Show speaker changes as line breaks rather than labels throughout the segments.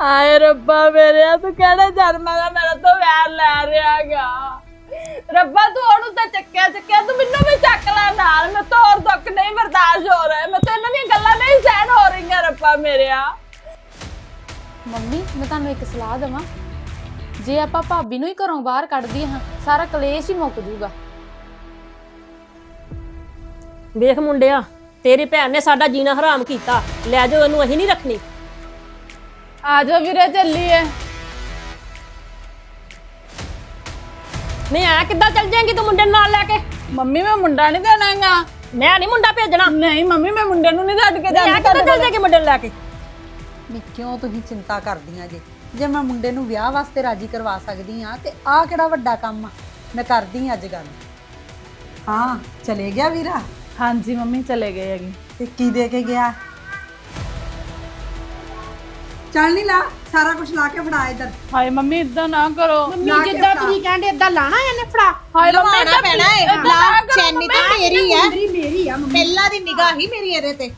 ਆਏ ਰੱਬਾ ਮੇਰੇ ਤੂੰ ਕਿਹੜੇ ਜਨਮਾਂ ਦਾ ਮੇਰਾ ਤੋਂ ਵੈਰ ਲੈ ਰਿਹਾਗਾ ਰੱਬਾ ਤੂੰ ਉਹਨੂੰ ਤਾਂ ਚੱਕਿਆ ਚੱਕਿਆ। ਤੂੰ ਮੈਨੂੰ ਵੀ ਚੱਕ ਲੈ ਨਾਲ। ਮੈਂ ਤਾਂ ਹੋਰ ਦੁੱਖ ਨਹੀਂ ਬਰਦਾਸ਼ਤ ਹੋ ਰਿਹਾ। ਮੈਂ ਤਾਂ ਇਹਨਾਂ ਦੀਆਂ ਗੱਲਾਂ ਨਹੀਂ ਸਹਿਣ ਹੋ ਰਹੀਆਂ ਰੱਬਾ ਮੇਰਿਆ
ਮੰਮੀ ਮੈਂ ਤੁਹਾਨੂੰ ਇੱਕ ਸਲਾਹ ਦੇਵਾਂ। ਜੇ ਆਪਾਂ ਭਾਬੀ ਨੂੰ ਹੀ ਘਰੋਂ ਬਾਹਰ ਕੱਢ ਦਈਏ ਹਾਂ ਸਾਰਾ ਕਲੇਸ਼ ਹੀ ਮੁੱਕ ਜੂਗਾ।
ਵੇਖ ਮੁੰਡਿਆ ਤੇਰੀ ਭੈਣ ਨੇ ਸਾਡਾ ਜੀਣਾ ਹਰਾਮ ਕੀਤਾ। ਲੈ ਜਾਓ ਇਹਨੂੰ ਅਸੀਂ ਨਹੀਂ ਰੱਖਣੀ।
ਆ ਜਾ ਵੀਰੇ ਚੱਲੀਏ।
ਨਹੀਂ ਆ ਕਿੱਦਾਂ ਚੱਲ ਜਾਏਂਗੀ ਤੂੰ ਮੁੰਡੇ ਨੂੰ ਨਾਲ ਲੈ ਕੇ?
ਮੰਮੀ ਮੈਂ ਮੁੰਡਾ ਨਹੀਂ ਦੇਣਾਗਾ।
ਮੈਂ ਨਹੀਂ ਮੁੰਡਾ ਭੇਜਣਾ।
ਨਹੀਂ ਮੰਮੀ ਮੈਂ ਮੁੰਡੇ ਨੂੰ ਨਹੀਂ ਛੱਡ ਕੇ
ਨਹੀਂ ਆ
ਜਾਂਦੀ
ਕਿੱਦਾਂ ਚੱਲ ਜਾਏਗੀ ਮੁੰਡੇ ਨੂੰ ਲੈ ਕੇ?
ਵੀ ਕਿਉਂ ਤੁਸੀਂ ਚਿੰਤਾ ਕਰਦੀਆਂ ਜੇ? ਜੇ ਮੈਂ ਮੁੰਡੇ ਨੂੰ ਵਿਆਹ ਵਾਸਤੇ ਰਾਜੀ ਕਰਵਾ ਸਕਦੀ ਆ ਤੇ ਆਹ ਕਿਹੜਾ ਵੱਡਾ ਕੰਮ ਆ? ਮੈਂ ਕਰਦੀ ਆਂ ਅੱਜ ਗੱਲ। ਹਾਂ ਚਲੇ ਗਿਆ ਵੀਰਾ?
ਹਾਂਜੀ ਮੰਮੀ ਚਲੇ ਗਏ ਹੈਗੇ।
ਤੇ ਕੀ ਦੇ ਕੇ ਗਿਆ? ਚੱਲ ਨਹੀਂ ਲਾ ਸਾਰਾ ਕੁਝ ਲਾ ਕੇ ਫੜਾ ਇੱਧਰ।
ਹਾਏ ਮੰਮੀ ਇਦਾਂ ਨਾ ਕਰੋ।
ਲਾ ਕੇ
ਜਿੱਦਾਂ
ਫੜਾ।
ਤੁਸੀਂ ਕਹਿੰਦੇ ਇਦਾਂ ਲਾਣਾ ਇਹਨੇ ਫੜਾ।
ਹਾਏ ਮੰਮੀ
ਲਵਾਉਣਾ ਪੈਣਾ ਲਾ
ਕਰੋ
ਚੈਨੀ ਤਾਂ
ਮੰਮੀ।
ਮੇਰੀ ਹੈ
ਮੇਰੀ ਮੇਰੀ ਆ ਮੰਮੀ।
ਪਹਿਲਾਂ ਦੀ ਨਿਗਾਹ ਹੀ ਮੇਰੀ ਇਹਦੇ ਤੇ।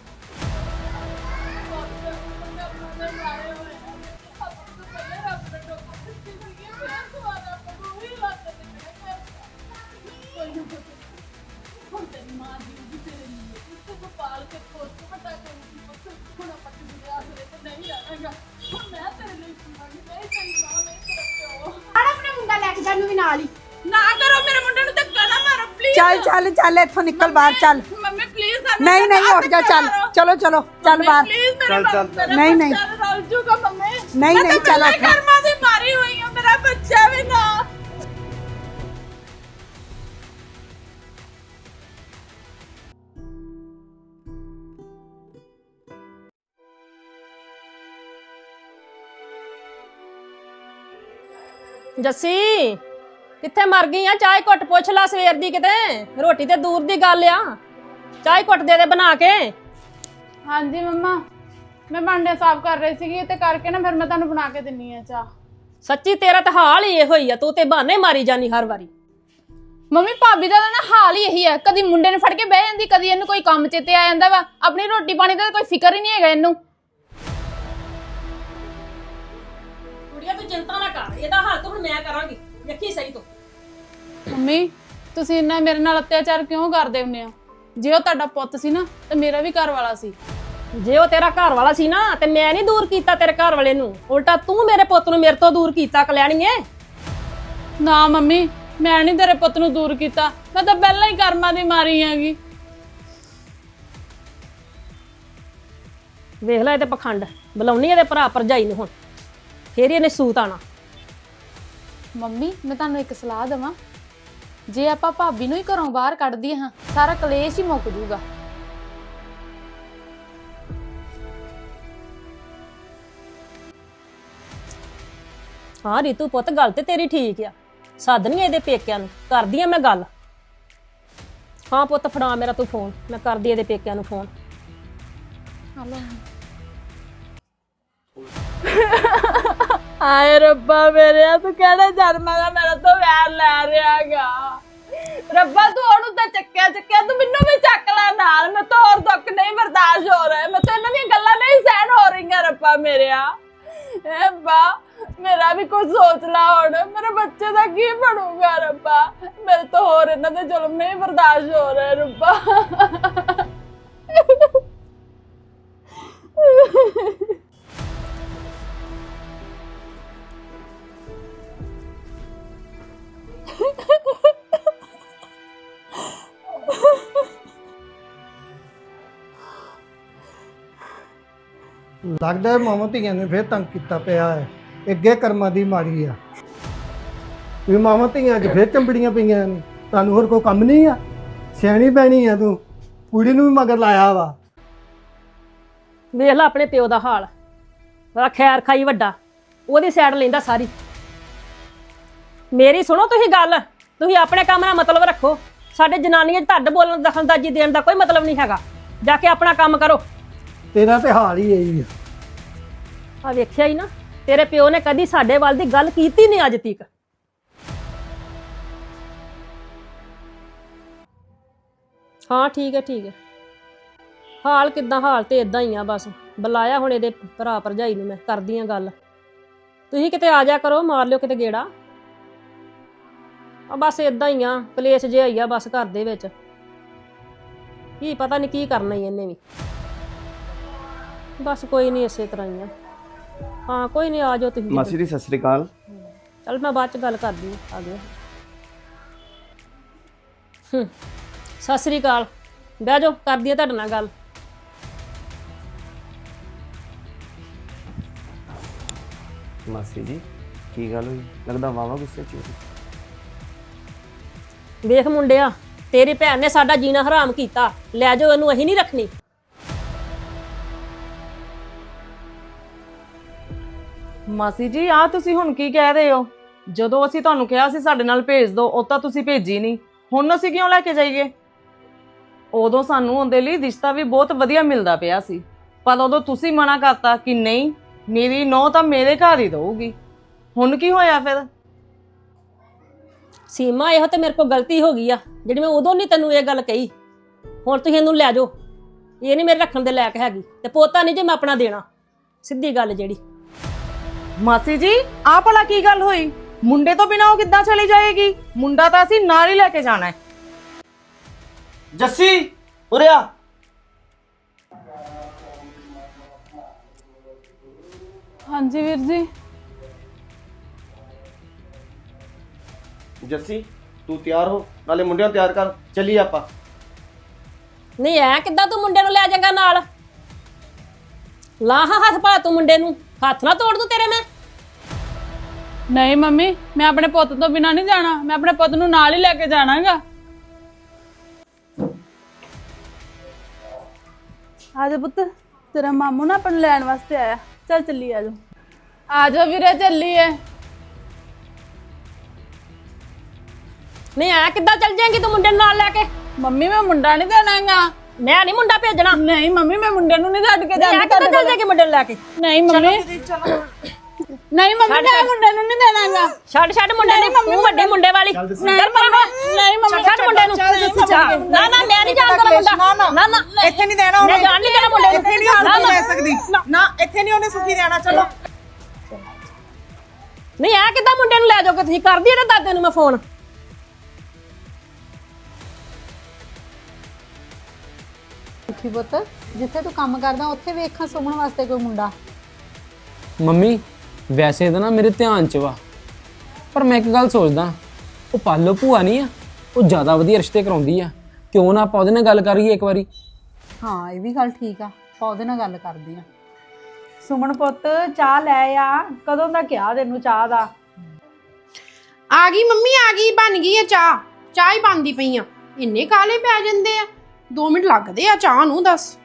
ਮੁੰਡਾ ਜਾਨੂੰ ਵੀ ਨਾਲ ਹੀ।
ਨਾ ਕਰੋ ਮੇਰੇ ਮੁੰਡੇ ਨੂੰ ਧੱਕਾ ਨਾ ਮਾਰੋ ਪਲੀਜ਼
ਚੱਲ ਚੱਲ ਚੱਲ ਇੱਥੋਂ ਨਿਕਲ ਬਾਹਰ ਚੱਲ।
ਮੰਮੀ ਪਲੀਜ਼
ਨਹੀਂ ਨਹੀਂ ਉੱਠ ਜਾ ਚੱਲ। ਚਲੋ ਚਲੋ ਚੱਲ ਬਾਹਰ।
ਚੱਲ ਚੱਲ।
ਨਹੀਂ, ਨਹੀਂ।
ਰਲ ਜੂਗਾ ਮੰਮੀ।
ਨਹੀਂ,
ਮੈਂ ਤਾਂ
ਨਹੀਂ, ਚੱਲ ਉੱਠ।
ਜੱਸੀ ਕਿੱਥੇ ਮਰ ਗਈ ਆ? ਚਾਹ ਘੁੱਟ ਪੁੱਛ ਲੈ ਸਵੇਰ ਦੀ ਕਿਤੇ। ਰੋਟੀ ਤੇ ਦੂਰ ਦੀ ਗੱਲ ਆ। ਚਾਹ ਘੁੱਟ ਦੇ ਦੇ ਬਣਾ ਕੇ।
ਹਾਂਜੀ ਮੰਮਾ। ਮੈਂ ਭਾਂਡੇ ਸਾਫ਼ ਕਰ ਰਹੀ ਸੀਗੀ ਤੇ ਕਰਕੇ ਨਾ ਫਿਰ ਮੈਂ ਤੁਹਾਨੂੰ ਬਣਾ ਕੇ ਦਿੰਨੀ ਆ ਚਾਹ।
ਸੱਚੀ ਤੇਰਾ ਤਾਂ ਹਾਲ ਹੀ ਇਹੋ ਹੀ ਆ ਤੂੰ ਤੇ ਬਹਾਨੇ ਮਾਰੀ ਜਾਨੀ ਹਰ ਵਾਰੀ।
ਮੰਮੀ ਭਾਬੀ ਦਾ ਤਾਂ ਨਾ ਹਾਲ ਹੀ ਇਹੀ ਹੈ ਕਦੀ ਮੁੰਡੇ ਨੂੰ ਫੜ ਕੇ ਬਹਿ ਜਾਂਦੀ ਕਦੀ ਇਹਨੂੰ ਕੋਈ ਕੰਮ ਚੇਤੇ ਆ ਜਾਂਦਾ ਵਾ। ਆਪਣੀ ਰੋਟੀ ਪਾਣੀ ਦਾ ਤਾਂ ਕੋਈ ਫਿਕਰ ਹੀ ਨਹੀਂ ਹੈਗਾ ਇਹਨੂੰ।
ਕੁੜੀਆ ਤੂੰ ਚਿੰਤਾ ਨਾ ਕਰ। ਇਹਦਾ ਹੱਲ ਤਾਂ ਹੁਣ ਮੈਂ ਕਰਾਂਗੀ। ਵੇਖੀ ਸਹੀ ਤੂੰ।
ਮੰਮੀ ਤੁਸੀਂ ਇੰਨਾ ਮੇਰੇ ਨਾਲ ਅਤਿਆਚਾਰ ਕਿਉਂ ਕਰਦੇ ਹੁੰਨੇ ਆ ਜੇ ਉਹ ਤੁਹਾਡਾ ਪੁੱਤ ਸੀ ਨਾ ਤੇ ਮੇਰਾ ਵੀ ਘਰ ਵਾਲਾ ਸੀ।
ਜੇ ਉਹ ਤੇਰਾ ਘਰ ਵਾਲਾ ਸੀ ਨਾ ਤੇ ਮੈਂ ਨਹੀਂ ਦੂਰ ਕੀਤਾ ਤੇਰੇ ਘਰ ਵਾਲੇ ਨੂੰ। ਉਲਟਾ ਤੂੰ ਮੇਰੇ ਪੁੱਤ ਨੂੰ ਮੇਰੇ ਤੋਂ ਦੂਰ ਕੀਤਾ ਕਲਿਆਣੀਏ।
ਨਾ ਮੰਮੀ ਮੈਂ ਨਹੀਂ ਤੇਰੇ ਪੁੱਤ ਨੂੰ ਦੂਰ ਕੀਤਾ। ਮੈਂ ਤਾਂ ਪਹਿਲਾਂ ਹੀ ਕਰਮਾਂ ਦੀ ਮਾਰੀ ਹੈਗੀ।
ਵੇਖ ਲੈ ਇਹਦੇ ਪਖੰਡ। ਬੁਲਾਉਣੀ ਇਹਦੇ ਭਰਾ ਭਰਜਾਈ ਨੂੰ ਹੁਣ। ਫੇਰ ਹੀ ਇਹਨੇ ਸੂਤ ਆਣਾ
ਮੰਮੀ ਮੈਂ ਤੁਹਾਨੂੰ ਇੱਕ ਸਲਾਹ ਦੇਵਾਂ। ਜੇ ਆਪਾਂ ਭਾਬੀ ਨੂੰ ਹੀ ਘਰੋਂ ਬਾਹਰ ਕੱਢ ਦਈਏ ਹਾਂ ਸਾਰਾ ਕਲੇਸ਼ ਹੀ ਮੁੱਕ ਜੂਗਾ।
ਹਾਂ ਰੀਤੂ ਪੁੱਤ ਗੱਲ ਤੇ ਤੇਰੀ ਠੀਕ ਆ। ਸਾਧਨੀ ਇਹਦੇ ਪੇਕਿਆਂ ਨੂੰ ਕਰਦੀ ਆ ਮੈਂ ਗੱਲ। ਹਾਂ ਪੁੱਤ ਫੜਾ ਮੇਰਾ ਤੂੰ ਫੋਨ ਮੈਂ ਕਰਦੀ ਇਹਦੇ ਪੇਕਿਆਂ ਨੂੰ ਫੋਨ
ਆਏ ਰੱਬਾ ਮੇਰੇ ਤੂੰ ਕਿਹੜੇ ਜਨਮਾਂ ਦਾ ਮੇਰਾ ਤੋਂ ਵੈਰ ਲੈ ਰਿਹਾਗਾ? ਰੱਬਾ, ਤੂੰ ਉਹਨੂੰ ਤਾਂ ਚੱਕਿਆ ਚੱਕਿਆ। ਤੂੰ ਮੈਨੂੰ ਵੀ ਚੱਕ ਲੈ ਨਾਲ। ਮੈਂ ਤਾਂ ਹੋਰ ਦੁੱਖ ਨਹੀਂ ਬਰਦਾਸ਼ਤ ਹੋ ਰਿਹਾ। ਮੈਂ ਤਾਂ ਇਹਨਾਂ ਦੀਆਂ ਗੱਲਾਂ ਨਹੀਂ ਸਹਿਣ ਹੋ ਰਹੀਆਂ, ਰੱਬਾ ਮੇਰਿਆ ਐ ਬਾ ਮੇਰਾ ਵੀ ਕੁਝ ਸੋਚ ਲਾ ਹੁਣ। ਮੇਰੇ ਬੱਚੇ ਦਾ ਕੀ ਬਣੂਗਾ, ਰੱਬਾ? ਮੇਰੇ ਤੋਂ ਹੋਰ ਇਹਨਾਂ ਦੇ ਜ਼ੁਲਮ ਨਹੀਂ ਬਰਦਾਸ਼ਤ ਹੋ ਰਿਹਾ, ਰੱਬਾ।
ਲੱਗਦਾ ਹੈ ਮਾਵਾਂ ਧੀਆਂ ਨੇ ਫੇਰ ਤੰਗ ਕੀਤਾ ਪਿਆ ਹੈ। ਅੱਗੇ ਕਰਮਾਂ ਦੀ ਮਾਰੀ ਆ। ਵੀ ਮਾਵਾਂ ਧੀਆਂ 'ਚ ਫੇਰ ਚੰਬੜੀਆਂ ਪਈਆਂ ਨੇ। ਤੁਹਾਨੂੰ ਹੋਰ ਕੋਈ ਕੰਮ ਨਹੀਂ ਆ? ਸਿਆਣੀ ਪੈਣੀ ਆ ਤੂੰ। ਕੁੜੀ ਨੂੰ ਵੀ ਮਗਰ ਲਾਇਆ ਵਾ।
ਵੇਖ ਲੈ ਆਪਣੇ ਪਿਓ ਦਾ ਹਾਲ। ਬੜਾ ਖੈਰ ਖਾਈ ਵੱਡਾ। ਉਹਦੀ ਸਾਈਡ ਲੈਂਦਾ ਸਾਰੀ। ਮੇਰੀ ਸੁਣੋ ਤੁਸੀਂ ਗੱਲ। ਤੁਸੀਂ ਆਪਣੇ ਕੰਮ ਨਾਲ ਮਤਲਬ ਰੱਖੋ। ਸਾਡੇ ਜਨਾਨੀਆਂ 'ਚ ਤੁਹਾਡ ਬੋਲਣ ਦਖਲਅੰਦਾਜ਼ੀ ਦੇਣ ਦਾ ਕੋਈ ਮਤਲਬ ਨਹੀਂ ਹੈਗਾ। ਜਾ ਕੇ ਆਪਣਾ ਕੰਮ ਕਰੋ।
ਤੇਰਾ ਤੇ ਹਾਲ ਹੀ ਇਹੀ ਆ।
ਆ ਵੇਖਿਆ ਹੀ ਨਾ ਤੇਰੇ ਪਿਓ ਨੇ ਕਦੀ ਸਾਡੇ ਵੱਲ ਦੀ ਗੱਲ ਕੀਤੀ ਨਹੀਂ ਅੱਜ ਤੱਕ। ਹਾਂ ਠੀਕ ਹੈ ਠੀਕ ਹੈ। ਹਾਲ ਕਿਦਾਂ ਹਾਲ ਤੇ ਇਦਾਂ ਹੀ ਆ ਬਸ। ਬੁਲਾਇਆ ਹੁਣ ਇਹਦੇ ਭਰਾ ਭਰਜਾਈ ਨੂੰ ਮੈਂ ਕਰਦੀ ਆ ਗੱਲ। ਤੁਸੀਂ ਕਿਤੇ ਆ ਜਾ ਕਰੋ ਮਾਰ ਲਿਓ ਕਿਤੇ ਗੇੜਾ। ਆ ਬਸ ਇਦਾਂ ਹੀ ਆ ਕਲੇਸ਼ ਜਿਹਾ ਹੀ ਆ ਬਸ ਘਰ ਦੇ ਵਿੱਚ। ਕੀ ਪਤਾ ਨਹੀਂ ਕੀ ਕਰਨਾ ਹੀ ਇਹਨੇ ਵੀ। ਬਸ ਕੋਈ ਨਹੀਂ ਇਸੇ ਤਰ੍ਹਾਂ ਹੀ ਆ। ਹਾਂ ਕੋਈ ਨਹੀਂ ਆ ਜਾਓ ਤੁਸੀਂ।
ਮਾਸੀ ਜੀ ਸਤਿ ਸ੍ਰੀ ਅਕਾਲ।
ਚਲ ਮੈਂ ਬਾਅਦ ਚ ਗੱਲ ਕਰਦੀ ਹਾਂ ਆ ਗਿਆ ਹੂੰ ਸਤਿ ਸ੍ਰੀ ਅਕਾਲ। ਬਹਿ ਜਾਓ ਕਰਦੀ ਆ ਤੁਹਾਡੇ ਨਾਲ ਗੱਲ।
ਮਾਸੀ ਜੀ ਕੀ ਗੱਲ ਹੋਈ? ਲੱਗਦਾ ਵਾਵਾ ਗੁੱਸੇ ਚ ਹੋ।
ਵੇਖ ਮੁੰਡਿਆ, ਤੇਰੀ ਭੈਣ ਨੇ ਸਾਡਾ ਜੀਣਾ ਹਰਾਮ ਕੀਤਾ, ਲੈ ਜਾਓ ਇਹਨੂੰ, ਅਸੀਂ ਨਹੀਂ ਰੱਖਣੀ।
ਮਾਸੀ ਜੀ ਆ ਤੁਸੀਂ ਹੁਣ ਕੀ ਕਹਿ ਰਹੇ ਹੋ? ਜਦੋਂ ਅਸੀਂ ਤੁਹਾਨੂੰ ਕਿਹਾ ਸੀ ਸਾਡੇ ਨਾਲ ਭੇਜ ਦਿਓ, ਉਹ ਤਾਂ ਤੁਸੀਂ ਭੇਜੀ ਨਹੀਂ। ਹੁਣ ਅਸੀਂ ਕਿਉਂ ਲੈ ਕੇ ਜਾਈਏ? ਉਦੋਂ ਸਾਨੂੰ ਉਹਦੇ ਲਈ ਰਿਸ਼ਤਾ ਵੀ ਬਹੁਤ ਵਧੀਆ ਮਿਲਦਾ ਪਿਆ ਸੀ। ਪਰ ਉਦੋਂ ਤੁਸੀਂ ਮਨਾ ਕਰਤਾ ਕਿ ਨਹੀਂ, ਮੇਰੀ ਨੌ ਤਾਂ ਮੇਰੇ ਘਰ ਹੀ ਰਹੂਗੀ। ਹੁਣ ਕੀ ਹੋਇਆ ਫਿਰ?
ਸੀਮਾ ਇਹੋ ਤੇ ਮੇਰੇ ਕੋਲ ਗਲਤੀ ਹੋ ਗਈ ਆ ਜਿਹੜੀ ਮੈਂ ਉਦੋਂ ਨਹੀਂ ਤੈਨੂੰ ਇਹ ਗੱਲ ਕਹੀ। ਹੁਣ ਤੁਸੀਂ ਇਹਨੂੰ ਲੈ ਜਾਓ। ਇਹ ਨਹੀਂ ਮੇਰੇ ਰੱਖਣ ਦੇ ਲਾਇਕ ਹੈਗੀ। ਤੇ ਪੋਤਾ ਨਹੀਂ ਜੇ ਮੈਂ ਆਪਣਾ ਦੇਣਾ। ਸਿੱਧੀ ਗੱਲ ਜਿਹੜੀ।
ਮਾਸੀ ਜੀ ਆਹ ਭਲਾ ਕੀ ਗੱਲ ਹੋਈ? ਮੁੰਡੇ ਤੋਂ ਬਿਨਾਂ ਉਹ ਕਿੱਦਾਂ ਚਲੀ ਜਾਏਗੀ? ਮੁੰਡਾ ਤਾਂ ਅਸੀਂ ਨਾਲ ਹੀ ਲੈ ਕੇ ਜਾਣਾ ਹੈ।
ਜੱਸੀ ਉਰੇ ਆ।
ਹਾਂਜੀ ਵੀਰ ਜੀ।
ਜੱਸੀ ਤੂੰ ਤਿਆਰ ਹੋ ਨਾਲੇ ਮੁੰਡਿਆਂ ਨੂੰ ਤਿਆਰ ਕਰ ਚੱਲੀਏ ਆਪਾਂ।
ਨਹੀਂ ਐ ਕਿੱਦਾਂ ਤੂੰ ਮੁੰਡੇ ਨੂੰ ਲੈ ਜਾਏਗਾ ਨਾਲ? ਲਾਹ ਹੱਥ ਪਾ ਤੂੰ ਮੁੰਡੇ ਨੂੰ ਹੱਥ ਨਾ ਤੋੜ ਦੂੰ ਤੇਰੇ ਮੈਂ।
ਨਹੀਂ ਮੰਮੀ ਮੈਂ ਆਪਣੇ ਪੁੱਤ ਤੋਂ ਬਿਨਾਂ ਨਹੀਂ ਜਾਣਾ ਮੈਂ ਆਪਣੇ ਪੁੱਤ ਨੂੰ ਨਾਲ ਹੀ ਲੈ ਕੇ ਜਾਣਾਗਾ।
ਆਜਾ ਪੁੱਤ ਤੇਰਾ ਮਾਮੂ ਨਾ ਆਪਾਂ ਨੂੰ ਲੈਣ ਵਾਸਤੇ ਆਇਆ। ਚੱਲ ਚੱਲੀ ਆਜੋ
ਆ ਜਾਓ ਵੀਰੇ ਚੱਲੀਏ।
ਨਹੀਂ ਐ ਕਿੱਦਾਂ ਚੱਲ ਜਾਏਂਗੀ ਤੂੰ ਮੁੰਡੇ ਨੂੰ ਨਾਲ ਲੈ ਕੇ?
ਮੰਮੀ ਮੈਂ ਮੁੰਡਾ ਨਹੀਂ ਦੇਣਾਗਾ।
ਮੈਂ ਨਹੀਂ ਮੁੰਡਾ ਭੇਜਣਾ।
ਨਹੀਂ ਮੰਮੀ ਮੈਂ ਮੁੰਡੇ ਨੂੰ ਨਹੀਂ ਛੱਡ ਕੇ ਜਾਂਦੀ
ਕਿੱਦਾਂ ਚੱਲ ਜਾਏਗੀ ਮੁੰਡੇ ਨੂੰ ਲੈ ਕੇ?
ਨਹੀਂ ਮੰਮੀ। ਨਹੀਂ ਮੰਮੀ ਮੈਂ ਮੁੰਡੇ ਨੂੰ ਨਹੀਂ ਦੇਣਾਗਾ।
ਛੱਡ ਛੱਡ ਮੁੰਡੇ ਨੂੰ ਤੂੰ ਵੱਡੇ ਮੁੰਡੇ ਵਾਲੀ। ਚੱਲ ਪਰ
ਨਹੀਂ ਮੰਮੀ
ਛੱਡ ਮੁੰਡੇ ਨੂੰ। ਨਾ ਨਾ ਮੈਂ ਨਹੀਂ ਜਾਣ ਦੇਣਾ ਮੁੰਡਾ। ਨਾ ਨਾ।
ਇੱਥੇ ਨਹੀਂ ਦੇਣਾ
ਮੈਂ ਜਾਣ ਨਹੀਂ ਦੇਣਾ ਮੁੰਡੇ ਨੂੰ।
ਇੱਥੇ ਨਹੀਂ ਸੁੱਕੀ ਲੈ ਸਕਦੀ। ਨਾ। ਇੱਥੇ ਨਹੀਂ ਉਹਨੇ ਸੁੱਕੀ ਦੇਣਾ ਚਲੋ।
ਨਹੀਂ ਐ ਕਿੱਦਾਂ ਮੁੰਡੇ ਨੂੰ ਲੈ ਜਾਓਗੇ? ਤੁਸੀਂ ਕਰਦੀ ਇਹਦੇ ਦਾਦੇ ਨੂੰ ਮੈਂ ਫੋਨ।
ਉੱਠੀ ਪੁੱਤ ਜਿੱਥੇ ਤੂੰ ਕੰਮ ਕਰਦਾ ਉੱਥੇ ਵੇਖਾਂ ਸੁਮਣ ਵਾਸਤੇ ਕੋਈ ਮੁੰਡਾ।
ਮੰਮੀ ਵੈਸੇ ਤਾਂ ਨਾ ਮੇਰੇ ਧਿਆਨ 'ਚ ਵਾ। ਪਰ ਮੈਂ ਇੱਕ ਗੱਲ ਸੋਚਦਾ ਉਹ ਪਾਲੋ ਭੂਆ ਨਹੀਂ ਆ ਉਹ ਜ਼ਿਆਦਾ ਵਧੀਆ ਰਿਸ਼ਤੇ ਕਰਾਉਂਦੀ ਆ। ਕਿਉਂ ਨਾ ਆਪਾਂ ਉਹਦੇ ਨਾਲ ਗੱਲ ਕਰੀਏ ਇੱਕ ਵਾਰੀ?
ਹਾਂ ਇਹ ਵੀ ਗੱਲ ਠੀਕ ਆ ਆਪਾਂ ਉਹਦੇ ਨਾਲ ਗੱਲ ਕਰਦੇ ਆ।
ਸੁਮਨ ਪੁੱਤ ਚਾਹ ਲੈ ਆ ਕਦੋਂ ਦਾ ਕਿਹਾ ਤੈਨੂੰ ਚਾਹ ਦਾ?
ਆ ਗਈ ਮੰਮੀ ਆ ਗਈ ਬਣ ਗਈ ਆ ਚਾਹ। ਚਾਹ ਹੀ ਬਣਦੀ ਪਈ ਆ। ਇੰਨੇ ਕਾਲੇ ਪੈ ਜਾਂਦੇ ਆ। 2 ਮਿੰਟ ਲੱਗਦੇ ਆ ਚਾਹ ਨੂੰ ਦੱਸ।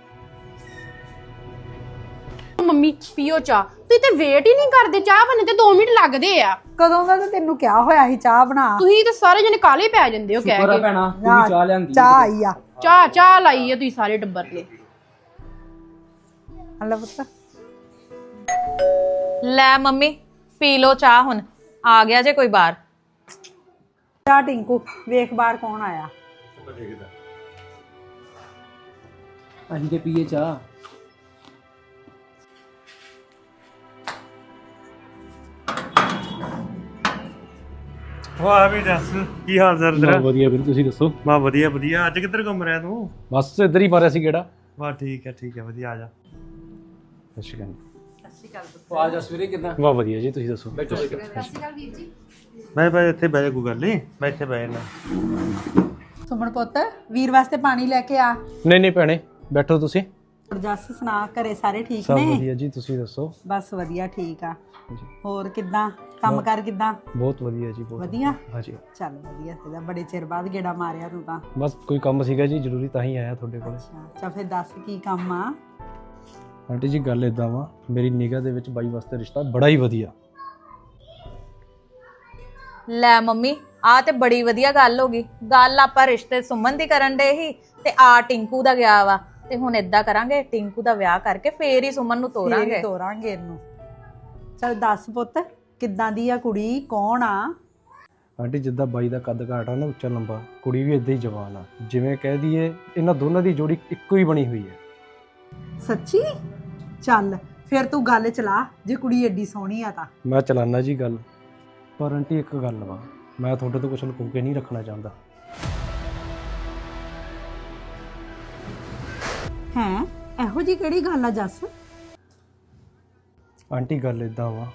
ਮੰਮੀ ਪੀਓ ਚਾਹ। ਤੁਸੀਂ ਤੇ ਵੇਟ ਹੀ ਨਹੀਂ ਕਰਦੇ ਚਾਹ ਬਣੇ ਤੇ 2 ਮਿੰਟ ਲੱਗਦੇ ਆ।
ਕਦੋਂ ਦਾ ਤਾਂ ਤੈਨੂੰ ਕਿਹਾ ਹੋਇਆ ਸੀ ਚਾਹ ਬਣਾ?
ਤੁਸੀਂ ਤੇ ਸਾਰੇ ਜਣੇ ਕਾਲੇ ਪੈ ਜਾਂਦੇ ਹੋ ਕਹਿ ਕੇ।
ਭੈਣਾ ਤੂੰ ਵੀ ਚਾਹ ਲਿਆਂਦੀ
ਚਾਹ ਆਈ ਆ।
ਚਾਹ ਚਾਹ ਲਾਈ ਆ ਤੁਸੀਂ ਸਾਰੇ ਟੱਬਰ ਨੇ
ਹਲਾ ਪੁੱਤ।
ਲੈ ਮੰਮੀ ਪੀ ਲੋ ਚਾਹ ਹੁਣ ਆ ਗਿਆ ਜੇ ਕੋਈ ਬਾਹਰ।
ਚਾਹ ਟਿੰਕੂ ਵੇਖ ਬਾਹਰ ਕੌਣ ਆਇਆ।
ਅਸੀਂ ਤੇ ਪੀਏ ਚਾਹ।
ਵਾਹ ਵੀ ਦੱਸ ਕੀ ਹਾਲ ਚਾਲ ਤੇਰਾ?
ਵਧੀਆ ਵੀਰ ਤੁਸੀਂ ਦੱਸੋ?
ਵਾਹ ਵਧੀਆ ਵਧੀਆ। ਅੱਜ ਕਿੱਧਰ ਘੁੰਮ ਰਿਹਾ ਤੂੰ?
ਬਸ ਇੱਧਰ ਹੀ ਮਾਰਿਆ ਸੀ ਕਿਹੜਾ
ਵਾਹ ਠੀਕ ਹੈ ਠੀਕ ਹੈ ਵਧੀਆ ਆ ਜਾ।
ਸਤਿ ਸ਼੍ਰੀ ਅਕਾਲ। ਸਤਿ ਸ਼੍ਰੀ ਅਕਾਲ ਆ ਜਾ ਸਵੇਰੇ ਕਿਦਾਂ? ਵਾਹ ਵਧੀਆ ਜੀ ਤੁਸੀਂ ਦੱਸੋ? ਬੈਠੋ
ਮੈਂ ਬੈ ਇੱਥੇ ਬਹਿ ਜਾ ਕੋਈ ਗੱਲ ਨਹੀਂ। ਮੈਂ ਇੱਥੇ ਬਹਿ ਜਾਣਾ
ਸੁਮਣ ਪੁੱਤ ਵੀਰ ਵਾਸਤੇ ਪਾਣੀ ਲੈ ਕੇ ਆ।
ਨਹੀਂ ਨਹੀਂ ਭੈਣੇ। ਬੈਠੋ ਤੁਸੀਂ।
ਜੱਸ ਸੁਣਾ ਘਰੇ ਸਾਰੇ ਠੀਕ
ਸਭ
ਨੇ?
ਵਧੀਆ ਜੀ ਤੁਸੀਂ ਦੱਸੋ?
ਬਸ ਵਧੀਆ ਠੀਕ ਆ। ਹੋਰ ਕਿੱਦਾਂ? ਕੰਮ ਕਰ ਕਿੱਦਾਂ?
ਬਹੁਤ ਵਧੀਆ ਜੀ ਬਹੁਤ
ਵਧੀਆ?
ਹਾਂਜੀ।
ਚੱਲ ਵਧੀਆ ਸੀਗਾ ਬੜੇ ਚਿਰ ਬਾਅਦ ਗੇੜਾ ਮਾਰਿਆ ਤੂੰ ਤਾਂ।
ਬਸ ਕੋਈ ਕੰਮ ਸੀਗਾ ਜੀ ਜ਼ਰੂਰੀ ਤਾਂ ਹੀ ਆਇਆ ਤੁਹਾਡੇ ਕੋਲ।
ਅੱਛਾ ਫਿਰ ਦੱਸ ਕੀ ਕੰਮ ਆ?
ਆਂਟੀ ਜੀ ਗੱਲ ਇਦਾਂ ਵਾ ਮੇਰੀ ਨਿਗਾਹ ਦੇ ਵਿੱਚ ਬਾਈ ਵਾਸਤੇ ਰਿਸ਼ਤਾ ਬੜਾ ਹੀ ਵਧੀਆ।
ਲੈ ਮੰਮੀ ਆ ਤੇ ਬੜੀ ਵਧੀਆ ਗੱਲ ਹੋ ਗਈ। ਗੱਲ ਆਪਾਂ ਰਿਸ਼ਤੇ ਸੁਮਨ ਦੀ ਕਰਨ ਦੇ ਹੀ ਤੇ ਆ ਟਿੰਕੂ ਦਾ ਗਿਆ ਵਾ। ਤੇ ਹੁਣ ਏਦਾਂ ਕਰਾਂਗੇ ਟਿੰਕੂ ਦਾ ਵਿਆਹ ਕਰਕੇ ਫੇਰ ਹੀ ਸੁਮਨ ਨੂੰ
ਫੇਰ
ਤੋਰਾਂਗੇ।
ਤੋਰਾਂਗੇ ਇਹਨੂੰ। ਚੱਲ ਦੱਸ ਪੁੱਤ ਕਿੱਦਾਂ ਦੀ ਆ ਕੁੜੀ ਕੌਣ ਆ?
ਆਂਟੀ ਜਿੱਦਾਂ ਬਾਈ ਦਾ ਕੱਦ ਘਾਟ ਆ ਨਾ ਉੱਚਾ ਲੰਬਾ ਕੁੜੀ ਵੀ ਇਦਾਂ ਹੀ ਜਵਾਨ ਆ। ਜਿਵੇਂ ਕਹਿ ਦਈਏ ਇਹਨਾਂ ਦੋਨਾਂ ਦੀ ਜੋੜੀ ਇੱਕੋ ਹੀ ਬਣੀ ਹੋਈ ਹੈ।
ਸੱਚੀ? ਚੱਲ ਫਿਰ ਤੂੰ ਗੱਲ ਚਲਾ ਜੇ ਕੁੜੀ ਏਡੀ ਸੋਹਣੀ ਆ ਤਾਂ।
ਮੈਂ ਚਲਾਨਾ ਜੀ ਗੱਲ। ਪਰ ਆਂਟੀ ਇੱਕ ਗੱਲ ਵਾ ਮੈਂ ਤੁਹਾਡੇ ਤੋਂ ਕੁਝ ਲੁਕੋ ਕੇ ਨਹੀਂ ਰੱਖਣਾ ਚਾਹੁੰਦਾ।
ਹੈਂ? ਇਹੋ ਜੀ ਕਿਹੜੀ ਗੱਲ ਆ ਜੱਸ?
ਆਂਟੀ ਗੱਲ ਇਦਾਂ ਵਾ।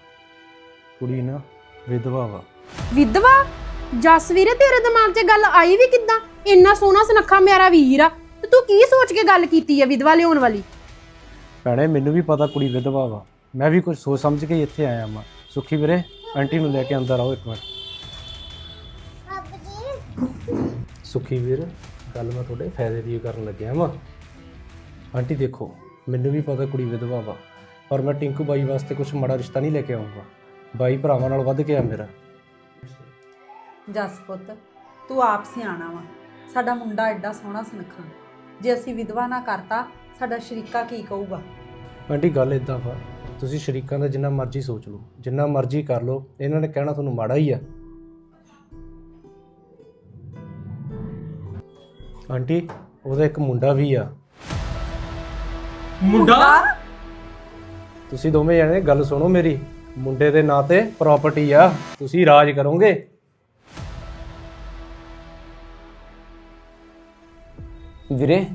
ਕੁੜੀ ਨਾ ਵਿਧਵਾ ਵਾ।
ਵਿਧਵਾ? ਜਸ ਵੀਰੇ ਤੇਰੇ ਦਿਮਾਗ 'ਚ ਗੱਲ ਆਈ ਵੀ ਕਿੱਦਾਂ? ਇੰਨਾ ਸੋਹਣਾ ਸੁਨੱਖਾ ਮੇਰਾ ਵੀਰ ਆ। ਤੇ ਤੂੰ ਕੀ ਸੋਚ ਕੇ ਗੱਲ ਕੀਤੀ ਆ ਵਿਧਵਾ ਲਿਆਉਣ ਵਾਲੀ?
ਭੈਣੇ ਮੈਨੂੰ ਵੀ ਪਤਾ ਕੁੜੀ ਵਿਧਵਾ ਵਾ। ਮੈਂ ਵੀ ਕੁਝ ਸੋਚ ਸਮਝ ਕੇ ਹੀ ਇੱਥੇ ਆਇਆ ਮਾਂ ਸੁਖੀ ਵੀਰੇ ਆਂਟੀ ਨੂੰ ਲੈ ਕੇ ਅੰਦਰ ਆਓ ਇੱਕ ਮਿੰਟ ਸੁਖੀ ਵੀਰ ਗੱਲ ਮੈਂ ਤੁਹਾਡੇ ਫਾਇਦੇ ਦੀ ਕਰਨ ਲੱਗਿਆ ਵਾਂ। ਆਂਟੀ ਦੇਖੋ ਮੈਨੂੰ ਵੀ ਪਤਾ ਕੁੜੀ ਵਿਧਵਾ ਵਾ ਪਰ ਮੈਂ ਟਿੰਕੂ ਬਾਈ ਵਾਸਤੇ ਕੁਝ ਮਾੜਾ ਰਿਸ਼ਤਾ ਨਹੀਂ ਲੈ ਕੇ ਆਉਂਗਾ। ਬਾਈ ਭਰਾਵਾਂ ਨਾਲ ਵੱਧ ਕੇ ਆ ਮੇਰਾ।
ਜੱਸ ਪੁੱਤ ਤੂੰ ਆਪ ਸਿਆਣਾ ਵਾ। ਸਾਡਾ ਮੁੰਡਾ ਐਡਾ ਸੋਹਣਾ ਸੁਨੱਖਾ। ਜੇ ਅਸੀਂ ਵਿਧਵਾ ਨਾ ਕਰਤਾ ਸਾਡਾ ਸ਼ਰੀਕਾ ਕੀ ਕਹੂਗਾ?
ਆਂਟੀ ਗੱਲ ਇਦਾਂ ਵਾ। ਤੁਸੀਂ ਸ਼ਰੀਕਾਂ ਦਾ ਜਿੰਨਾ ਮਰਜ਼ੀ ਸੋਚ ਲਓ ਜਿੰਨਾ ਮਰਜ਼ੀ ਕਰ ਲਓ ਇਹਨਾਂ ਨੇ ਕਹਿਣਾ ਤੁਹਾਨੂੰ ਮਾੜਾ ਹੀ ਆ। ਆਂਟੀ ਉਹਦਾ ਇੱਕ ਮੁੰਡਾ ਵੀ ਆ।
ਮੁੰਡਾ?
ਤੁਸੀਂ ਦੋਵੇਂ ਜਣੇ ਗੱਲ ਸੁਣੋ ਮੇਰੀ। ਮੁੰਡੇ ਦੇ ਨਾਂ ਤੇ ਪ੍ਰਾਪਰਟੀ ਆ। ਤੁਸੀਂ ਰਾਜ ਕਰੋਗੇ?
ਵੀਰੇ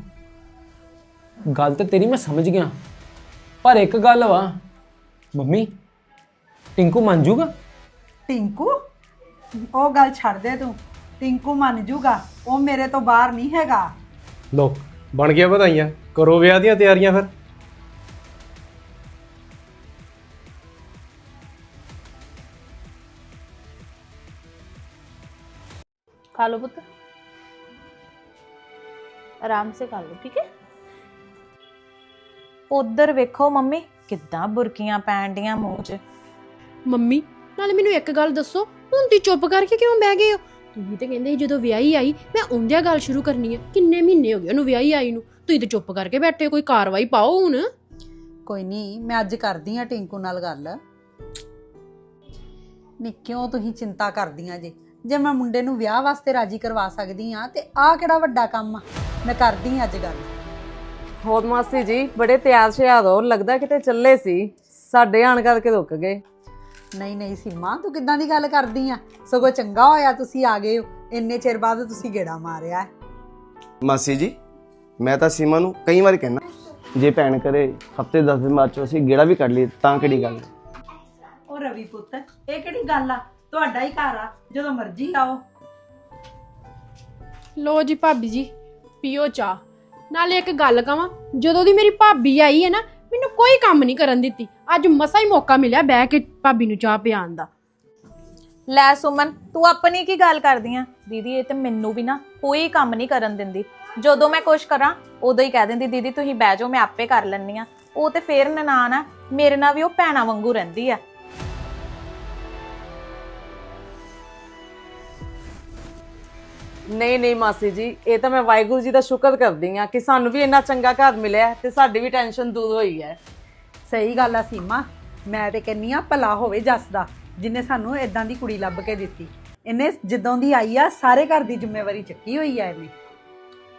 ਗੱਲ ਤੇ ਤੇਰੀ ਮੈਂ ਸਮਝ ਗਿਆ। ਪਰ ਇੱਕ ਗੱਲ ਵਾ। ਮੰਮੀ ਟਿੰਕੂ ਮੰਨ ਜੂਗਾ?
ਟਿੰਕੂ? ਉਹ ਗੱਲ ਛੱਡ ਦੇ ਤੂੰ। ਟਿੰਕੂ ਮੰਨ ਜੂਗਾ। ਉਹ ਮੇਰੇ ਤੋਂ ਬਾਹਰ ਨਹੀਂ ਹੈਗਾ।
ਲੋ ਬਣ ਗਿਆ ਵਧਾਈਆਂ ਕਰੋ ਵਿਆਹ ਦੀਆਂ ਤਿਆਰੀਆਂ ਫਿਰ
खा लो पुत्र ਆਰਾਮ ਸੇ ਖਾ ਲਓ ਠੀਕ ਹੈ ਉਧਰ ਵੇਖੋ ਮੰਮੀ ਕਿੱਦਾਂ ਬੁਰਕੀਆਂ ਪੈਣ ਡੀਆਂ ਮੂੰਹ 'ਚ
ਮੰਮੀ ਨਾਲੇ ਮੈਨੂੰ ਇੱਕ ਗੱਲ ਦੱਸੋ ਹੁਣ ਤੀ ਚੁੱਪ ਕਰਕੇ ਕਿਉਂ ਬਹਿ ਗਏ ਹੋ ਤੁਸੀਂ ਤੇ ਕਹਿੰਦੇ ਸੀ ਜਦੋਂ ਵਿਆਹੀ ਆਈ ਮੈਂ ਉਹਦਿਆਂ ਗੱਲ ਸ਼ੁਰੂ ਕਰਨੀ ਹੈ ਕਿੰਨੇ ਮਹੀਨੇ ਹੋ ਗਏ ਉਹਨੂੰ ਵਿਆਹੀ ਆਈ ਨੂੰ। ਤੁਸੀਂ ਤੇ ਚੁੱਪ ਕਰਕੇ ਬੈਠੇ ਹੋ, ਕੋਈ ਕਾਰਵਾਈ ਪਾਓ ਹੁਣ।
ਕੋਈ ਨਹੀਂ ਮੈਂ ਅੱਜ ਕਰਦੀ ਆ ਟਿੰਕੂ ਨਾਲ ਗੱਲ। ਨੀ ਕਿਉਂ ਤੁਸੀਂ ਚਿੰਤਾ ਕਰਦੀਆਂ ਜੇ? ਜੇ ਮੈਂ ਮੁੰਡੇ ਨੂੰ ਵਿਆਹ ਵਾਸਤੇ ਰਾਜੀ ਕਰਵਾ ਸਕਦੀ ਆ ਤੇ ਆਹ ਕਿਹੜਾ ਵੱਡਾ ਕੰਮ ਆ? ਮੈਂ ਕਰਦੀ ਆ ਅੱਜ ਗੱਲ।
ਹੋਰ ਮਾਸੀ ਜੀ ਬੜੇ ਤਿਆਰ ਸ਼ਿਆਰ ਹੋ ਲੱਗਦਾ ਕਿਤੇ ਚੱਲੇ ਸੀ। ਸਾਡੇ ਆਣ ਕਰਕੇ ਰੁਕ ਗਏ।
ਨਹੀਂ ਨਹੀਂ ਸੀਮਾ ਤੂੰ ਕਿੱਦਾਂ ਦੀ ਗੱਲ ਕਰਦੀ ਆ? ਸਗੋਂ ਚੰਗਾ ਹੋਇਆ ਤੁਸੀਂ ਆ ਗਏ ਹੋ। ਇੰਨੇ ਚਿਰ ਬਾਅਦ ਤੁਸੀਂ ਗੇੜਾ ਮਾਰਿਆ ਹੈ।
ਮਾਸੀ ਜੀ ਮੈਂ ਤਾਂ ਸੀਮਾ ਨੂੰ ਕਈ ਵਾਰ ਕਹਿਣਾ ਜੇ ਭੈਣ ਕਰੇ ਹਫ਼ਤੇ 10 ਦਿਨ ਬਾਅਦ ਚੋਂ ਅਸੀਂ ਗੇੜਾ ਵੀ ਕੱਢ ਲਈ ਤਾਂ ਕਿਹੜੀ ਗੱਲ
ਉਹ ਰਵੀ ਪੁੱਤ ਇਹ ਕਿਹੜੀ ਗੱਲ ਆ? ਤੁਹਾਡਾ ਹੀ ਘਰ ਆ ਜਦੋਂ ਮਰਜ਼ੀ ਆਓ।
ਲੋ ਜੀ ਭਾਬੀ ਜੀ ਪੀਓ ਚਾਹ। ਨਾਲੇ ਇੱਕ ਗੱਲ ਕਵਾਂ ਜਦੋਂ ਦੀ ਮੇਰੀ ਭਾਬੀ ਆਈ ਹੈ ਨਾ ਮੈਨੂੰ ਕੋਈ ਕੰਮ ਨਹੀਂ ਕਰਨ ਦਿੱਤੀ। ਅੱਜ ਮਸਾ ਹੀ ਮੌਕਾ ਮਿਲਿਆ ਬਹਿ ਕੇ ਭਾਬੀ ਨੂੰ ਚਾਹ ਪਿਆਉਣ ਦਾ।
ਲੈ ਸੁਮਨ, ਤੂੰ ਆਪਣੀ ਕੀ ਗੱਲ ਕਰਦੀ ਆ? ਦੀਦੀ, ਇਹ ਤੇ ਮੈਨੂੰ ਵੀ ਨਾ ਕੋਈ ਕੰਮ ਨਹੀਂ ਕਰਨ ਦਿੰਦੀ। ਜਦੋਂ ਮੈਂ ਕੁਛ ਕਰਾਂ, ਉਦੋਂ ਹੀ ਕਹਿ ਦਿੰਦੀ, ਦੀਦੀ, ਤੁਸੀਂ ਬਹਿ ਜਾਓ, ਮੈਂ ਆਪੇ ਕਰ ਲੈਣੀ ਆ। ਉਹ ਤੇ ਫੇਰ ਨਨਾਣ ਆ। ਮੇਰੇ ਨਾਲ ਵੀ ਉਹ ਭੈਣਾ ਵਾਂਗੂ ਰਹਿੰਦੀ ਆ।
ਨਹੀਂ ਨਹੀਂ ਮਾਸੀ ਜੀ ਇਹ ਤਾਂ ਮੈਂ ਵਾਹਿਗੁਰੂ ਜੀ ਦਾ ਸ਼ੁਕਰ ਕਰਦੀ ਆ ਕਿ ਸਾਨੂੰ ਵੀ ਇੰਨਾ ਚੰਗਾ ਘਰ ਮਿਲਿਆ ਤੇ ਸਾਡੀ ਵੀ ਟੈਨਸ਼ਨ ਦੂਰ ਹੋਈ ਹੈ।
ਸਹੀ ਗੱਲ ਆ ਸੀਮਾ ਮੈਂ ਤੇ ਕਹਿੰਨੀ ਆ ਭਲਾ ਹੋਵੇ ਜੱਸ ਦਾ ਜਿਨੇ ਸਾਨੂੰ ਇਦਾਂ ਦੀ ਕੁੜੀ ਲੱਭ ਕੇ ਦਿੱਤੀ। ਇਹਨੇ ਜਿੱਦੋਂ ਦੀ ਆਈ ਆ ਸਾਰੇ ਘਰ ਦੀ ਜ਼ਿੰਮੇਵਾਰੀ ਚੱਕੀ ਹੋਈ ਆ ਇਹਨੇ।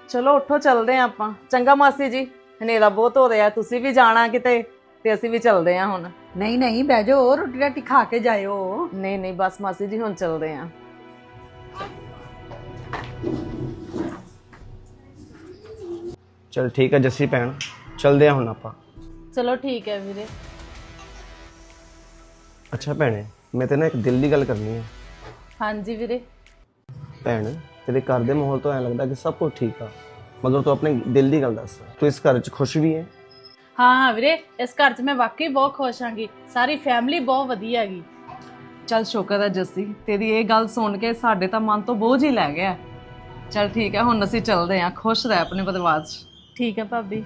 ਚਲੋ ਉੱਠੋ ਚੱਲਦੇ ਆ ਆਪਾਂ। ਚੰਗਾ ਮਾਸੀ ਜੀ ਹਨੇਰਾ ਬਹੁਤ ਹੋ ਰਿਹਾ ਤੁਸੀਂ ਵੀ ਜਾਣਾ ਕਿਤੇ ਤੇ ਅਸੀਂ ਵੀ ਚੱਲਦੇ ਆ ਹੁਣ।
ਨਹੀਂ ਨਹੀਂ ਬਹਿ ਜਾਓ ਰੋਟੀ ਰਾਟੀ ਖਾ ਕੇ ਜਾਇਓ।
ਨਹੀਂ ਨਹੀਂ ਬਸ ਮਾਸੀ ਜੀ ਹੁਣ ਚੱਲਦੇ ਆ
ਚਲ ਠੀਕ ਹੈ ਜੱਸੀ ਭੈਣ ਚਲਦੇ ਆ ਹੁਣ ਆਪਾਂ।
ਚਲੋ ਠੀਕ ਹੈ ਵੀਰੇ।
ਅੱਛਾ ਭੈਣੇ ਮੈਂ ਤੇ ਨਾ ਇੱਕ ਦਿਲ ਦੀ ਗੱਲ ਕਰਨੀ ਹੈ
ਹਾਂਜੀ ਵੀਰੇ।
ਭੈਣ ਤੇਰੇ ਘਰ ਦੇ ਮਾਹੌਲ ਤੋਂ ਐ ਲੱਗਦਾ ਕਿ ਸਭ ਕੁਝ ਠੀਕ ਆ। ਮਗਰ ਤੂੰ ਆਪਣੇ ਦਿਲ ਦੀ ਗੱਲ ਦੱਸ। ਤੂੰ ਇਸ ਘਰ 'ਚ ਖੁਸ਼ ਵੀ ਹੈ?
ਹਾਂ ਹਾਂ ਵੀਰੇ ਇਸ ਘਰ 'ਚ ਮੈਂ ਵਾਕਈ ਬਹੁਤ ਖੁਸ਼ ਹਾਂਗੀ। ਸਾਰੀ ਫੈਮਿਲੀ ਬਹੁਤ ਵਧੀਆ ਹੈਗੀ।
ਚਲ ਸ਼ੁਕਰ ਹੈ ਜੱਸੀ ਤੇਰੀ ਇਹ ਗੱਲ ਸੁਣ ਕੇ ਸਾਡੇ ਤਾਂ ਮਨ ਤੋਂ ਬੋਝ ਹੀ ਲੈ ਗਿਆ। ਚਲ ਠੀਕ ਹੈ ਹੁਣ ਅਸੀਂ ਚੱਲਦੇ ਆਂ ਖੁਸ਼ ਰਹਿ ਆਪਣੇ ਪਰਿਵਾਰ 'ਚ।
ਠੀਕ ਹੈ ਭਾਬੀ।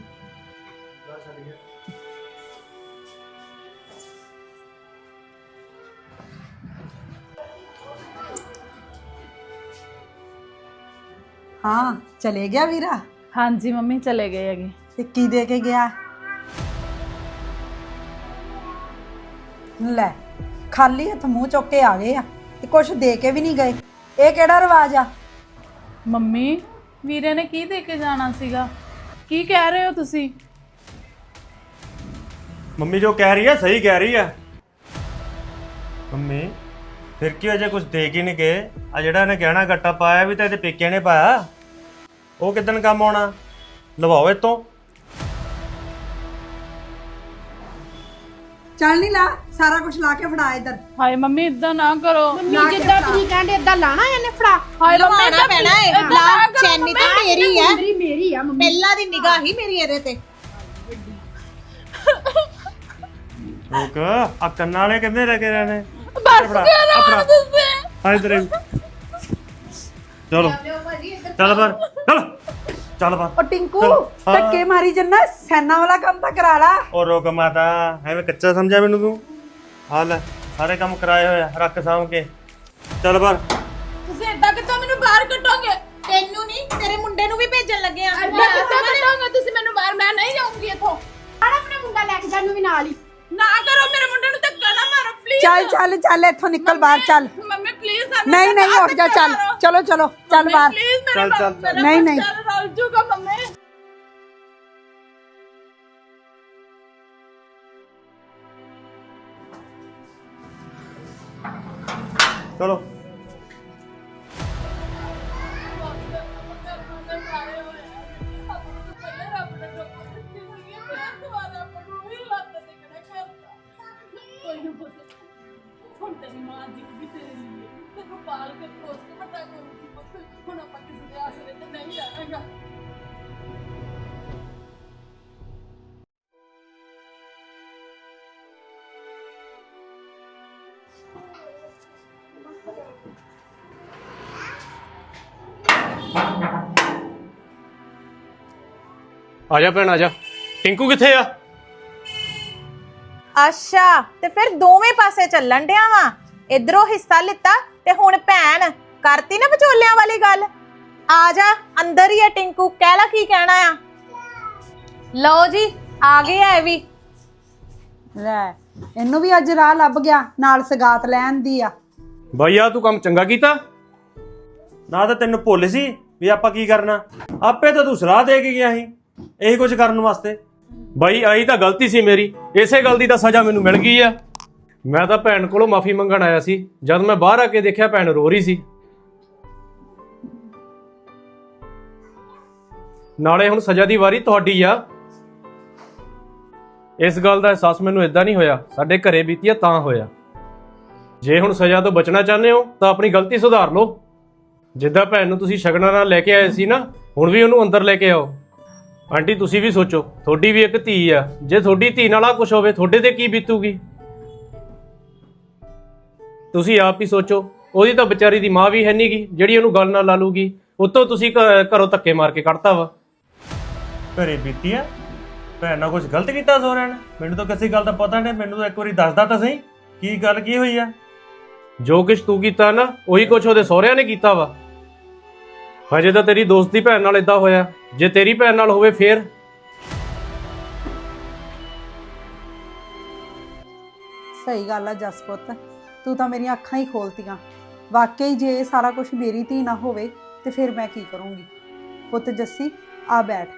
ਹਾਂ ਚਲੇ ਗਿਆ ਵੀਰਾ?
ਹਾਂਜੀ ਮੰਮੀ ਚਲੇ ਗਏ ਹੈਗੇ।
ਤੇ ਕੀ ਦੇ ਕੇ ਗਿਆ? ਲੈ ਖਾਲੀ ਹੱਥ ਮੂੰਹ ਚੁੱਕ ਕੇ ਆ ਗਏ ਆ ਤੇ ਕੁਝ ਦੇ ਕੇ ਵੀ ਨਹੀਂ ਗਏ। ਇਹ ਕਿਹੜਾ ਰਿਵਾਜ ਆ?
ਮੰਮੀ ਵੀਰੇ ਨੇ ਕੀ ਦੇ ਕੇ ਜਾਣਾ ਸੀਗਾ? ਕੀ ਕਹਿ ਰਹੇ ਹੋ ਤੁਸੀਂ?
ਮੰਮੀ ਜੋ ਕਹਿ ਰਹੀ ਆ ਸਹੀ ਕਹਿ ਰਹੀ ਆ। ਮੰਮੀ ਫਿਰ ਕੀ ਅਜੇ ਕੁਝ ਦੇ ਕੇ ਨਹੀਂ ਗਏ? ਆ ਜਿਹੜਾ ਇਹਨੇ ਗਹਿਣਾ ਗੱਟਾ ਪਾਇਆ ਵੀ ਤਾਂ ਇਹਦੇ ਪੇਕਿਆਂ ਨੇ ਪਾਇਆ। ਉਹ ਕਿਦਨ ਕੰਮ ਆਉਣਾ? ਲਵਾਓ ਇਹ
ਚੱਲ ਨਹੀਂ ਲਾ ਸਾਰਾ ਕੁਝ ਲਾ ਕੇ ਫੜਾ ਇੱਧਰ।
ਹਾਏ ਮੰਮੀ ਇਦਾਂ ਨਾ ਕਰੋ।
ਮੰਮੀ ਜਿੱਦਾਂ ਤੁਸੀਂ ਕਹਿੰਦੇ ਏਦਾਂ ਲਾਣਾ ਇਹਨੇ ਫੜਾ।
ਹਾਏ
ਲਵਾਉਣਾ ਪੈਣਾ ਏ ਲਾ ਚੈਨੀ ਤਾਂ ਮੇਰੀ ਹੈ
ਮੇਰੀ ਮੇਰੀ ਆ ਮੰਮੀ।
ਪਹਿਲਾਂ ਦੀ ਨਿਗਾਹ ਹੀ। ਮੇਰੀ ਇਹਦੇ ਤੇ।
ਰੁਕ ਆ ਕੰਨਾਂ ਵਾਲੇ ਕਿੰਨੇ ਲੱਗੇ ਰਹਿਣੇ?
ਬਸ ਕਰੋ ਤੁਸੀਂ?
ਹਾਂ ਇਧਰ ਚਲੋ। ਚੱਲ ਪਰ ਚੱਲ ਚੱਲ ਪਰ
ਉਹ ਟਿੰਕੂ
ਹਾਂ।
ਧੱਕੇ ਮਾਰੀ ਜੰਨਾ ਸੈਨਾ ਵਾਲਾ ਕੰਮ ਤਾਂ ਕਰਾ ਲਾ।
ਉਹ ਰੁਕ ਮਾਤਾ ਐਵੇਂ ਕੱਚਾ ਸਮਝਿਆ ਮੈਨੂੰ ਤੂੰ? ਹਾਲ ਲੈ ਸਾਰੇ ਕੰਮ ਕਰਾਏ ਹੋਏ ਆ ਰੱਖ ਸਾਂਭ ਕੇ। ਚੱਲ ਪਰ
ਤੁਸੀਂ ਏਦਾਂ ਕਿੱਦਾਂ ਮੈਨੂੰ ਬਾਹਰ ਕੱਢੋਗੇ?
ਤੈਨੂੰ ਨਹੀਂ ਤੇਰੇ ਮੁੰਡੇ ਨੂੰ ਵੀ ਭੇਜਣ ਲੱਗੇ ਆ।
ਏਦਾਂ ਕਿੱਦਾਂ ਕੱਢੋਗੇ? ਤੁਸੀਂ ਮੈਨੂੰ ਬਾਹਰ ਮੈਂ ਨਹੀਂ ਜਾਊਂਗੀ ਇੱਥੋਂ।
ਆੜਾ ਆਪਣਾ ਮੁੰਡਾ ਲੈ ਕੇ ਜਾਨੂੰ ਵੀ ਨਾਲ ਹੀ।
ਨਾ ਕਰੋ ਮੇਰੇ ਮੁੰਡੇ ਨੂੰ ਧੱਕਾ ਨਾ ਮਾਰੋ ਪਲੀਜ਼
ਚੱਲ ਚੱਲ ਚੱਲ ਇੱਥੋਂ ਨਿਕਲ ਬਾਹਰ ਚੱਲ।
ਮੰਮੀ ਪਲੀਜ਼
ਨਹੀਂ ਨਹੀਂ ਉੱਠ ਜਾ ਚੱਲ। ਚਲੋ ਚਲੋ ਚੱਲ ਬਾਹਰ।
ਪਲੀਜ਼ ਮੇਰੇ
ਚੱਲ, ਚੱਲ,
ਨਹੀਂ, ਨਹੀਂ।
ਬੱਚਾ ਰਲ ਜੂਗਾ ਮੰਮੀ
ਆ ਜਾ ਭੈਣ ਆ ਜਾ। ਟਿੰਕੂ ਕਿੱਥੇ ਆ?
ਅੱਛਾ ਤੇ ਫਿਰ ਦੋਵੇਂ ਪਾਸੇ ਚੱਲਣ ਡਿਆ ਵਾ? ਇਧਰੋਂ ਹਿੱਸਾ ਲਿੱਤਾ ਤੇ ਹੁਣ ਭੈਣ ਕਰਤੀ ਨਾ ਵਿਚੋਲਿਆਂ ਵਾਲੀ ਗੱਲ? ਆ ਜਾ ਅੰਦਰ ਹੀ ਆ ਟਿੰਕੂ ਕਹਿ ਲਾ ਕੀ ਕਹਿਣਾ ਆ? ਲਓ ਜੀ ਆ ਗਏ ਆ ਇਹ ਵੀ।
ਲੈ ਇਹਨੂੰ ਵੀ ਅੱਜ ਰਾਹ ਲੱਭ ਗਿਆ ਨਾਲ ਸਗਾਤ ਲੈਣ ਦੀ ਆ।
ਬਾਈ ਆ ਤੂੰ ਕੰਮ ਚੰਗਾ ਕੀਤਾ?
ਨਾ ਤਾਂ ਤੈਨੂੰ ਭੁੱਲ ਸੀ ਵੀ ਆਪਾਂ ਕੀ ਕਰਨਾ। ਆਪੇ ਤਾਂ ਤੂੰ ਸਲਾਹ ਦੇ ਕੇ ਗਿਆ ਸੀ, ਇਹੀ ਕੁਝ ਕਰਨ ਵਾਸਤੇ।
ਬਾਈ ਆਈ ਤਾਂ ਗਲਤੀ ਸੀ ਮੇਰੀ। ਇਸੇ ਗੱਲ ਦੀ ਤਾਂ ਸਜ਼ਾ ਮੈਨੂੰ ਮਿਲ ਗਈ ਆ। ਮੈਂ ਤਾਂ ਭੈਣ ਕੋਲੋਂ ਮਾਫੀ ਮੰਗਣ ਆਇਆ ਸੀ, ਜਦ ਮੈਂ ਬਾਹਰ ਆ ਕੇ ਦੇਖਿਆ ਭੈਣ ਰੋ ਰਹੀ ਸੀ। ਨਾਲੇ ਹੁਣ ਸਜ਼ਾ ਦੀ ਵਾਰੀ ਤੁਹਾਡੀ ਆ। ਇਸ ਗੱਲ ਦਾ ਅਹਿਸਾਸ ਮੈਨੂੰ ਇਦਾਂ ਨਹੀਂ ਹੋਇਆ, ਸਾਡੇ ਘਰੇ ਬੀਤੀਆ ਤਾਂ ਹੋਇਆ। ਜੇ ਹੁਣ ਸਜ਼ਾ ਤੋਂ ਬਚਣਾ ਚਾਹੁੰਦੇ ਹੋ, ਤਾਂ ਆਪਣੀ ਗਲਤੀ ਸੁਧਾਰ ਲਓ। ਜਿੱਦਾਂ ਭੈਣ ਨੂੰ ਤੁਸੀਂ ਸ਼ਗਨਾਂ ਨਾਲ ਲੈ ਕੇ ਆਏ ਸੀ ਨਾ, ਹੁਣ ਵੀ ਉਹਨੂੰ ਅੰਦਰ ਲੈ ਕੇ ਆਓ। ਆਂਟੀ, ਤੁਸੀਂ ਵੀ ਸੋਚੋ, ਤੁਹਾਡੀ ਵੀ ਇੱਕ ਧੀ ਆ। ਜੇ ਤੁਹਾਡੀ ਧੀ ਨਾਲ ਆ ਕੁਝ ਹੋਵੇ, ਤੁਹਾਡੇ ਤੇ ਕੀ ਬੀਤੂਗੀ? ਤੁਸੀਂ ਆਪ ਹੀ ਸੋਚੋ, ਉਹਦੀ ਤਾਂ ਵਿਚਾਰੀ ਦੀ ਮਾਂ ਵੀ ਹੈ ਨਹੀਂਗੀ ਜਿਹੜੀ ਉਹਨੂੰ ਗੱਲ ਨਾਲ ਲਾ ਲੂਗੀ ਉਤੋਂ ਤੁਸੀਂ ਘ- ਘਰੋਂ ਧੱਕੇ ਮਾਰ ਕੇ ਕੱਢਤਾ ਵਾ।
ਘਰੇ ਬੀਤੀ ਆ? ਭੈਣ ਨਾਲ ਕੁਝ ਗਲਤ ਕੀਤਾ ਸੋਹਰਿਆਂ ਨੇ? ਮੈਨੂੰ ਤਾਂ ਕਿਸੇ ਗੱਲ ਦਾ ਪਤਾ ਨਹੀਂ, ਮੈਨੂੰ ਤਾਂ ਇੱਕ ਵਾਰੀ ਦੱਸਦਾ ਤਾਂ ਸਹੀ। ਕੀ ਗੱਲ, ਕੀ ਹੋਈ ਆ?
ਜੋ ਕੁਝ ਤੂੰ ਕੀਤਾ ਨਾ, ਉਹੀ ਕੁਝ ਉਹਦੇ ਸਹੁਰਿਆਂ ਨੇ ਕੀਤਾ ਵਾ। ਹਜੇ ਤਾਂ ਤੇਰੀ ਦੋਸਤ ਦੀ ਭੈਣ ਨਾਲ ਇਦਾਂ ਹੋਇਆ। ਜੇ ਤੇਰੀ ਭੈਣ ਨਾਲ ਹੋਵੇ ਫੇਰ?
ਸਹੀ ਗੱਲ ਆ ਜਸਪੁੱਤ ਤੂੰ ਤਾਂ ਮੇਰੀਆਂ ਅੱਖਾਂ ਹੀ ਖੋਲਤੀਆਂ। ਵਾਕਈ ਜੇ ਇਹ ਸਾਰਾ ਕੁਝ ਮੇਰੀ ਧੀ ਨਾ ਹੋਵੇ, ਤੇ ਫਿਰ ਮੈਂ ਕੀ ਕਰੂੰਗੀ? ਪੁੱਤ ਜੱਸੀ, ਆ ਬੈਠ,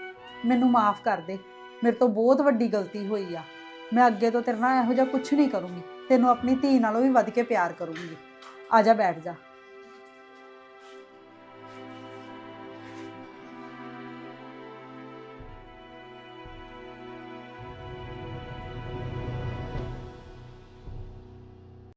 ਮੈਨੂੰ ਮਾਫ ਕਰ ਦੇ। ਮੇਰੇ ਤੋਂ ਬਹੁਤ ਵੱਡੀ ਗਲਤੀ ਹੋਈ ਆ। ਮੈਂ ਅੱਗੇ ਤੋਂ ਤੇਰੇ ਨਾਲ ਇਹੋ ਜਿਹਾ ਕੁਝ ਨਹੀਂ ਕਰੂੰਗੀ। ਤੈਨੂੰ ਆਪਣੀ ਧੀ ਨਾਲੋਂ ਵੀ ਵੱਧ ਕੇ ਪਿਆਰ ਕਰੂੰਗੀ। ਆ ਜਾ ਬੈਠ ਜਾ।